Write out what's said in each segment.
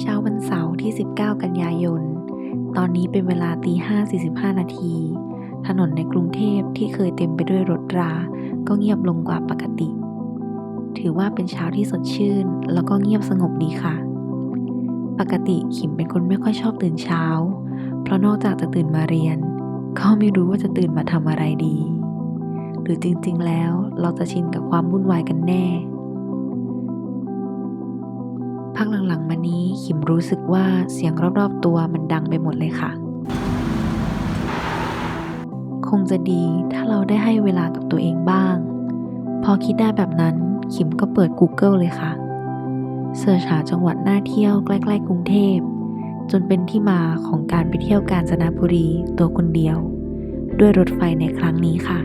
เช้าวันเสาร์ที่ 19 กันยายน ตอนนี้เป็นเวลาตี5 45 นาที ถนนในกรุงเทพที่เคยเต็มไปด้วยรถรา ก็เงียบลงกว่าปกติ ถือว่าเป็นเช้าที่สดชื่น แล้วก็เงียบสงบดีค่ะ ปกติขิมเป็นคนไม่ค่อยชอบตื่นเช้า เพราะนอกจากจะตื่นมาเรียน ก็ไม่รู้ว่าจะตื่นมาทำอะไรดี หรือจริงๆ แล้วเราจะชินกับความวุ่นวายกันแน่พักหลังๆ มานี้ขิมรู้สึกว่าเสียงรอบๆตัวมันดังไปหมดเลยค่ะ คงจะดีถ้าเราได้ให้เวลากับตัวเองบ้าง พอคิดได้แบบนั้นขิมก็เปิด Google เลยค่ะ เสิร์ชหาจังหวัดน่าเที่ยวใกล้ๆกรุงเทพ จนเป็นที่มาของการไปเที่ยวกาญจนบุรีตัวคนเดียว ด้วยรถไฟในครั้งนี้ค่ะ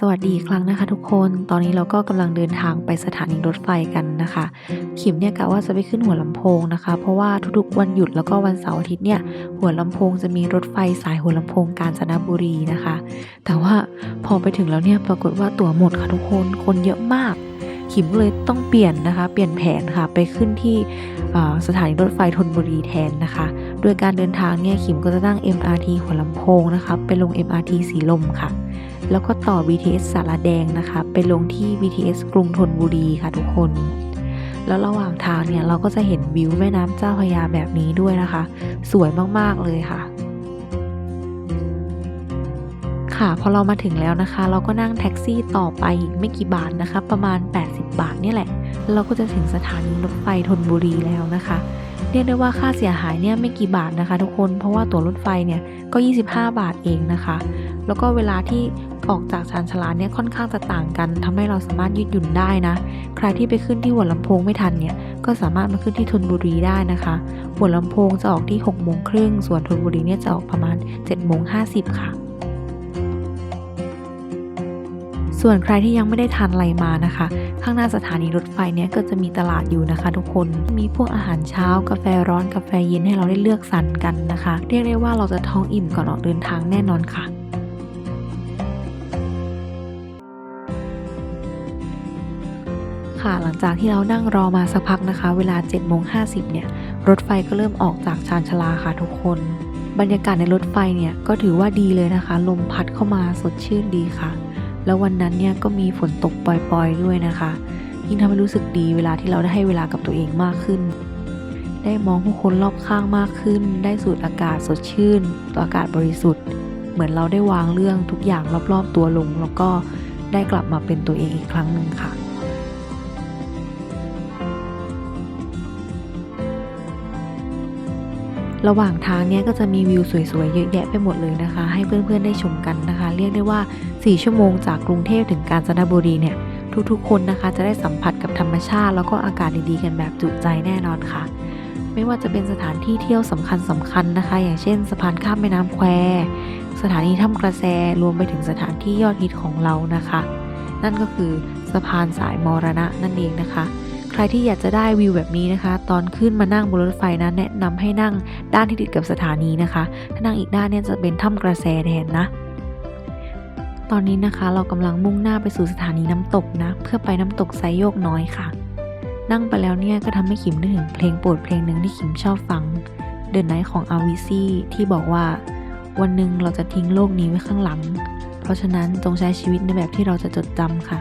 สวัสดีอีกครั้งนะคะ ทุกคน ตอนนี้เราก็กำลังเดินทางไปสถานีรถไฟกันนะคะ ขิมเนี่ยกะว่าจะไปขึ้นหัวลำโพงนะคะ เพราะว่าทุกๆวันหยุดแล้วก็วันเสาร์อาทิตย์เนี่ย หัวลำโพงจะมีรถไฟสายหัวลำโพงกาญจนบุรีนะคะ แต่ว่าพอไปถึงแล้วเนี่ยปรากฏว่าตั๋วหมดค่ะทุกคน คนเยอะมาก ขิมเลยต้องเปลี่ยนนะคะ เปลี่ยนแผนค่ะ ไปขึ้นที่สถานีรถไฟธนบุรีแทนนะคะ โดยการเดินทางเนี่ยขิมก็จะนั่ง MRT หัวลำโพงนะคะ ไปลง MRT สีลมค่ะ แล้วก็ต่อ BTS สารแดงนะคะ ไปลงที่ BTS กรุงธนบุรีค่ะทุกคน แล้วระหว่างทางเนี่ยเราก็จะเห็นวิวแม่น้ำเจ้าพระยาแบบนี้ด้วยนะคะ สวยมากๆเลยค่ะ ค่ะพอเรามาถึงแล้วนะคะ เราก็นั่งแท็กซี่ต่อไปอีกไม่กี่บาทนะคะ ประมาณ 80 บาทเนี่ยแหละ เราก็จะถึงสถานีรถไฟธนบุรีแล้วนะคะเรียกได้ว่าค่าเสียหายเนี่ยไม่กี่บาทนะคะ ทุกคน เพราะว่าตั๋วรถไฟเนี่ยก็ 25 บาทเองนะคะ แล้วก็เวลาที่ ออกจากชานชาลาเนี่ยค่อนข้างจะต่างกันทำให้เราสามารถยืดหยุ่นได้นะ ใครที่ไปขึ้นที่หัวลำโพงไม่ทันเนี่ยก็สามารถมาขึ้นที่ธนบุรีได้นะคะ หัวลำโพงจะออกที่6โมงครึ่งส่วนธนบุรีเนี่ยจะออกประมาณ7โมง50ค่ะส่วนใครที่ยังไม่ได้ทานอะไรมานะคะ ข้างหน้าสถานีรถไฟเนี่ยก็จะมีตลาดอยู่นะคะ ทุกคน มีพวกอาหารเช้ากาแฟร้อนกาแฟเย็นให้เราได้เลือกสรรกันนะคะ เรียกได้ว่าเราจะท้องอิ่มก่อนออกเดินทางแน่นอนค่ะ ค่ะ หลังจากที่เรานั่งรอมาสักพักนะคะ เวลา7โมง50เนี่ย รถไฟก็เริ่มออกจากชานชาลาค่ะทุกคน บรรยากาศในรถไฟเนี่ยก็ถือว่าดีเลยนะคะ ลมพัดเข้ามาสดชื่นดีค่ะ แล้ววันนั้นเนี่ยก็มีฝนตกปล่อยๆด้วยนะคะ ยิ่งทำให้รู้สึกดีเวลาที่เราได้ให้เวลากับตัวเองมากขึ้น ได้มองผู้คนรอบข้างมากขึ้น ได้สูดอากาศสดชื่นตัวอากาศบริสุทธิ์ เหมือนเราได้วางเรื่องทุกอย่างรอบๆตัวลง แล้วก็ได้กลับมาเป็นตัวเองอีกครั้งหนึ่งค่ะ ระหว่างทางเนี้ยก็จะมีวิวสวยๆเยอะแยะไปหมดเลยนะคะ ให้เพื่อนๆได้ชมกันนะคะ เรียกได้ว่า 4 ชั่วโมงจากกรุงเทพถึงกาญจนบุรีเนี่ยทุกๆ คนนะคะจะได้สัมผัสกับธรรมชาติ แล้วก็อากาศดีๆกันแบบจุใจแน่นอนค่ะ ไม่ว่าจะเป็นสถานที่เที่ยวสำคัญสำคัญๆนะคะ อย่างเช่น สะพานข้ามแม่น้ำแคว สถานีถ้ำกระแสรวมไปถึงสถานที่ยอดฮิตของเรานะคะ นั่นก็คือสะพานสายมรณะนั่นเองนะคะ ใครที่อยากจะได้วิวแบบนี้นะคะ ตอนขึ้นมานั่งบนรถไฟนะแนะนำให้นั่งด้านที่ติดกับสถานีนะคะ ถ้านั่งอีกด้านเนี่ยจะเป็นถ้ำกระแสแทนนะตอนนี้นะคะเรากำลังมุ่งหน้าไปสู่สถานีน้ำตกนะ เพื่อไปน้ำตกไซโยกน้อยค่ะ นั่งไปแล้วเนี่ยก็ทำให้ขิมนึกถึงเพลงโปรดเพลงหนึ่งที่ขิมชอบฟัง The Night ของอาวิซี่ที่บอกว่า วันหนึ่งเราจะทิ้งโลกนี้ไว้ข้างหลัง เพราะฉะนั้นจงใช้ชีวิตในแบบที่เราจะจดจำค่ะ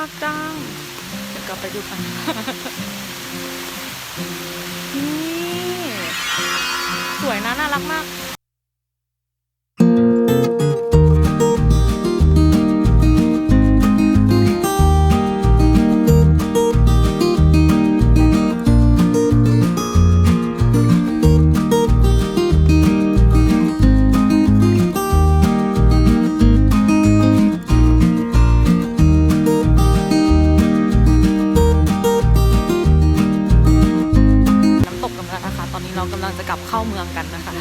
รักจัง เดี๋ยวกลับไปดูกันนี่ สวยนะ น่ารักมากับเข้าเมืองกันนะคะ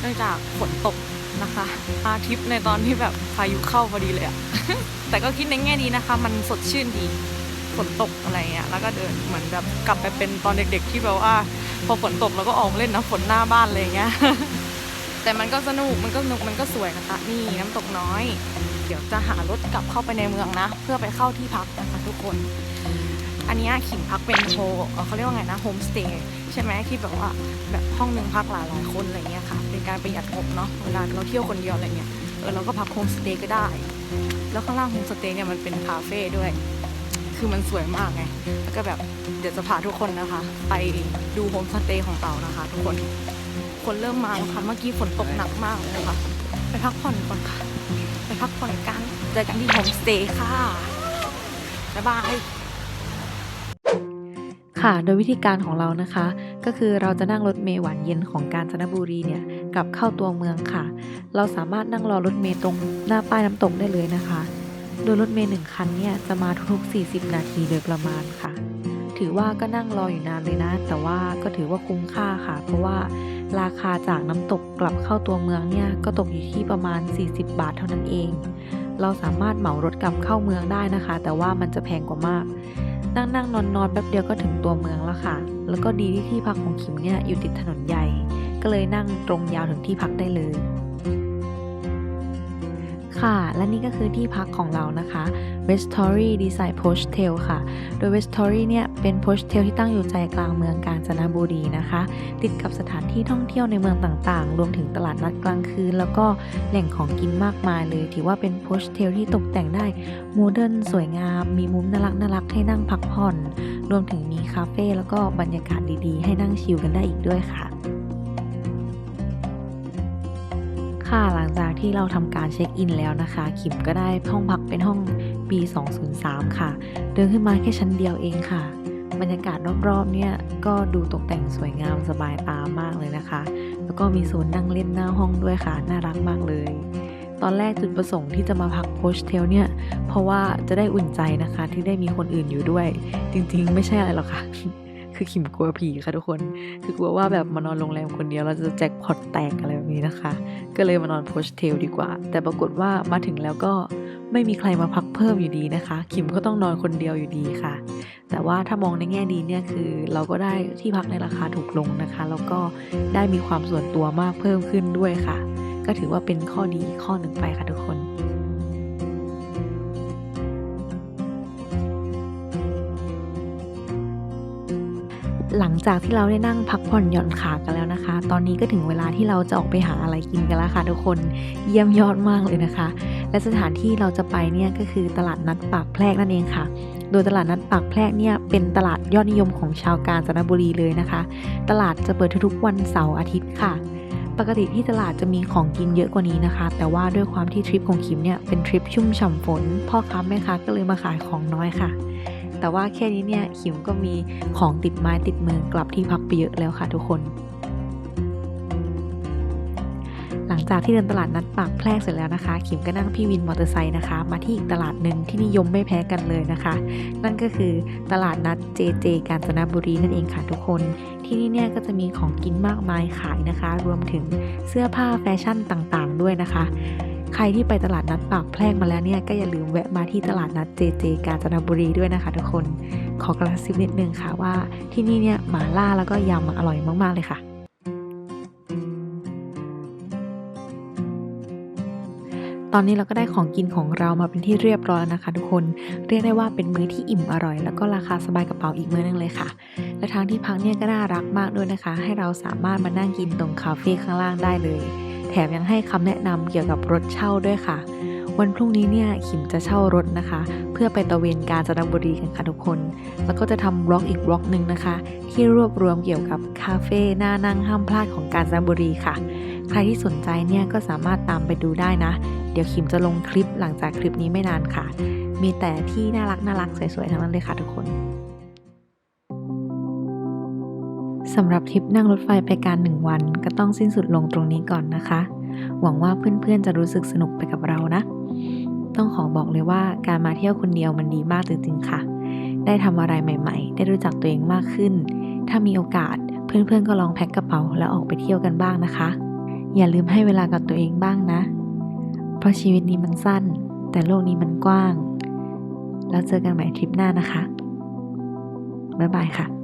เนื่องจากฝนตกนะคะมาทริปในตอนที่แบบพายุเข้าพอดีเลยอะแต่ก็คิดในแง่ดีนะคะ มันสดชื่นดีฝนตกอะไรเงี้ยแล้วก็เดินเหมือนแบบกลับไปเป็นตอนเด็กๆที่แบบว่า พอฝนตกเราก็ออกเล่นน้ำฝนหน้าบ้านอะไรเงี้ยแต่มันก็สนุกมันก็สนุกมันก็สวยนะคะนี่น้ำตกน้อย เดี๋ยวจะหารถกลับเข้าไปในเมืองนะ เพื่อไปเข้าที่พักนะคะทุกคน อันนี้ขิมพักเป็นโฮเขาเรียกว่าไงนะโฮมสเตย์ใช่ไหมที่แบบว่าแบบห้องนึงพักหลายหลายคนอะไรเงี้ยค่ะ เป็นการประหยัดงบเนาะเวลาเราเที่ยวคนเดียวอะไรเงี้ยเออเราก็พักโฮมสเตย์ก็ได้ แล้วข้างล่างโฮมสเตย์เนี่ยมันเป็นคาเฟ่ด้วย คือมันสวยมากไงแล้วก็แบบเดี๋ยวจะพาทุกคนนะคะ ไปดูโฮมสเตย์ของเรานะคะ ทุกคนคนเริ่มมาแล้วค่ะเมื่อกี้ฝนตกหนักมากเลยนะคะไปพักผ่อนก่อนค่ะ ไปพักผ่อนกันเจอกันที่โฮมสเตย์ค่ะบ๊ายบาย ค่ะ โดยวิธีการของเรานะคะ ก็คือเราจะนั่งรถเมล์หวานเย็นของกาญจนบุรีเนี่ยกลับเข้าตัวเมืองค่ะ เราสามารถนั่งรอรถเมล์ตรงหน้าป้ายน้ำตกได้เลยนะคะ โดยรถเมล์หนึ่งคันเนี่ยจะมาทุกๆ 40 นาทีโดยประมาณค่ะ ถือว่าก็นั่งรออยู่นานเลยนะ แต่ว่าก็ถือว่าคุ้มค่าค่ะ เพราะว่าราคาจากน้ำตกกลับเข้าตัวเมืองเนี่ยก็ตกอยู่ที่ประมาณ 40 บาทเท่านั้นเอง เราสามารถเหมารถกลับเข้าเมืองได้นะคะ แต่ว่ามันจะแพงกว่ามาก นั่งนั่งนอนนอนแป๊บเดียวก็ถึงตัวเมืองแล้วค่ะ แล้วก็ดีที่ที่พักของคิมเนี่ยอยู่ติดถนนใหญ่ ก็เลยนั่งตรงยาวถึงที่พักได้เลย ค่ะ และนี่ก็คือที่พักของเรานะคะ Westory Design Postel ค่ะ โดย Westory เนี่ยเป็น Postel ที่ตั้งอยู่ใจกลางเมืองกาญจนบุรีนะคะ ติดกับสถานที่ท่องเที่ยวในเมืองต่างๆ รวมถึงตลาดนัดกลางคืน แล้วก็แหล่งของกินมากมายเลย ถือว่าเป็น Postel ที่ตกแต่งได้โมเดิร์นสวยงาม มีมุมน่ารักน่ารักให้นั่งพักผ่อน รวมถึงมีคาเฟ่แล้วก็บรรยากาศดีๆ ให้นั่งชิลกันได้อีกด้วยค่ะ ค่ะหลังจาก ที่เราทำการเช็คอินแล้วนะคะ ขิมก็ได้ห้องพักเป็นห้อง B203 ค่ะ เดินขึ้นมาแค่ชั้นเดียวเองค่ะ บรรยากาศรอบๆเนี่ยก็ดูตกแต่งสวยงามสบายตามากเลยนะคะ แล้วก็มีโซนนั่งเล่นหน้าห้องด้วยค่ะ น่ารักมากเลย ตอนแรกจุดประสงค์ที่จะมาพักโฮสเทลเนี่ย เพราะว่าจะได้อุ่นใจนะคะที่ได้มีคนอื่นอยู่ด้วย จริงๆ ไม่ใช่อะไรหรอกค่ะคือขิมกลัวผีค่ะทุกคน คือกลัวว่าแบบมานอนโรงแรมคนเดียวเราจะแจ็คพอตแตกอะไร นี้นะคะ ก็เลยมานอนโพสเทลดีกว่า แต่ปรากฏว่ามาถึงแล้วก็ไม่มีใครมาพักเพิ่มอยู่ดีนะคะ คิมก็ต้องนอนคนเดียวอยู่ดีค่ะ แต่ว่าถ้ามองในแง่ดีเนี่ยคือเราก็ได้ที่พักในราคาถูกลงนะคะ แล้วก็ได้มีความส่วนตัวมากเพิ่มขึ้นด้วยค่ะ ก็ถือว่าเป็นข้อดีข้อหนึ่งไปค่ะทุกคน หลังจากที่เราได้นั่งพักผ่อนหย่อนขากันแล้วนะคะ ตอนนี้ก็ถึงเวลาที่เราจะออกไปหาอะไรกินกันแล้วค่ะทุกคนเยี่ยมยอดมากเลยนะคะ และสถานที่เราจะไปเนี่ยก็คือตลาดนัดปากแพรกนั่นเองค่ะ โดยตลาดนัดปากแพรกเนี่ยเป็นตลาดยอดนิยมของชาวกาญจนบุรีเลยนะคะ ตลาดจะเปิดทุกๆวันเสาร์อาทิตย์ค่ะปกติที่ตลาดจะมีของกินเยอะกว่านี้นะคะ แต่ว่าด้วยความที่ทริปของคิมเนี่ยเป็นทริปชุ่มฉ่ำฝน พ่อค้าแม่ค้าก็เลยมาขายของน้อยค่ะ แต่ว่าแค่นี้เนี่ยขิมก็มีของติดไม้ติดมือกลับที่พักไปเยอะแล้วค่ะทุกคน หลังจากที่เดินตลาดนัดปากแพรกเสร็จแล้วนะคะ ขิมก็นั่งพี่วินมอเตอร์ไซค์นะคะ มาที่อีกตลาดหนึ่งที่นิยมไม่แพ้กันเลยนะคะ นั่นก็คือตลาดนัดเจเจกาญจนบุรีนั่นเองค่ะทุกคนที่นี่เนี่ยก็จะมีของกินมากมายขายนะคะ รวมถึงเสื้อผ้าแฟชั่นต่างๆ ด้วยนะคะ ใครที่ไปตลาดนัดปากแพรกมาแล้วเนี่ยก็อย่าลืมแวะมาที่ตลาดนัดเจเจกาญจนบุรีด้วยนะคะทุกคน ขอกระซิบนิดนึงค่ะว่าที่นี่เนี่ยหมาล่าแล้วก็ยำอะอร่อยมากๆเลยค่ะตอนนี้เราก็ได้ของกินของเรามาเป็นที่เรียบร้อยแล้วนะคะทุกคน เรียกได้ว่าเป็นมื้อที่อิ่มอร่อย แล้วก็ราคาสบายกระเป๋าอีกมื้อนึงเลยค่ะ และทางที่พักเนี่ยก็น่ารักมากด้วยนะคะ ให้เราสามารถมานั่งกินตรงคาเฟ่ข้างล่างได้เลย แถมยังให้คำแนะนำเกี่ยวกับรถเช่าด้วยค่ะ วันพรุ่งนี้เนี่ยขิมจะเช่ารถนะคะ เพื่อไปตะเวนกาญจนบุรีกันค่ะทุกคน แล้วก็จะทำบล็อกอีกบล็อกหนึ่งนะคะ ที่รวบรวมเกี่ยวกับคาเฟ่น่านั่งห้ามพลาดของกาญจนบุรีค่ะ ใครที่สนใจเนี่ยก็สามารถตามไปดูได้นะ เดี๋ยวขิมจะลงคลิปหลังจากคลิปนี้ไม่นานค่ะ มีแต่ที่น่ารักน่ารักสวยๆทั้งนั้นเลยค่ะทุกคน สำหรับทริปนั่งรถไฟไปการหนึ่งวันก็ต้องสิ้นสุดลงตรงนี้ก่อนนะคะ หวังว่าเพื่อนๆจะรู้สึกสนุกไปกับเรานะ ต้องขอบอกเลยว่าการมาเที่ยวคนเดียวมันดีมากจริงๆค่ะ ได้ทำอะไรใหม่ ๆ ได้รู้จักตัวเองมากขึ้น ถ้ามีโอกาสเพื่อนๆก็ลองแพ็คกระเป๋าแล้วออกไปเที่ยวกันบ้างนะคะ อย่าลืมให้เวลากับตัวเองบ้างนะ เพราะชีวิตนี้มันสั้น แต่โลกนี้มันกว้าง แล้วเจอกันใหม่ทริปหน้านะคะบ๊ายบายค่ะ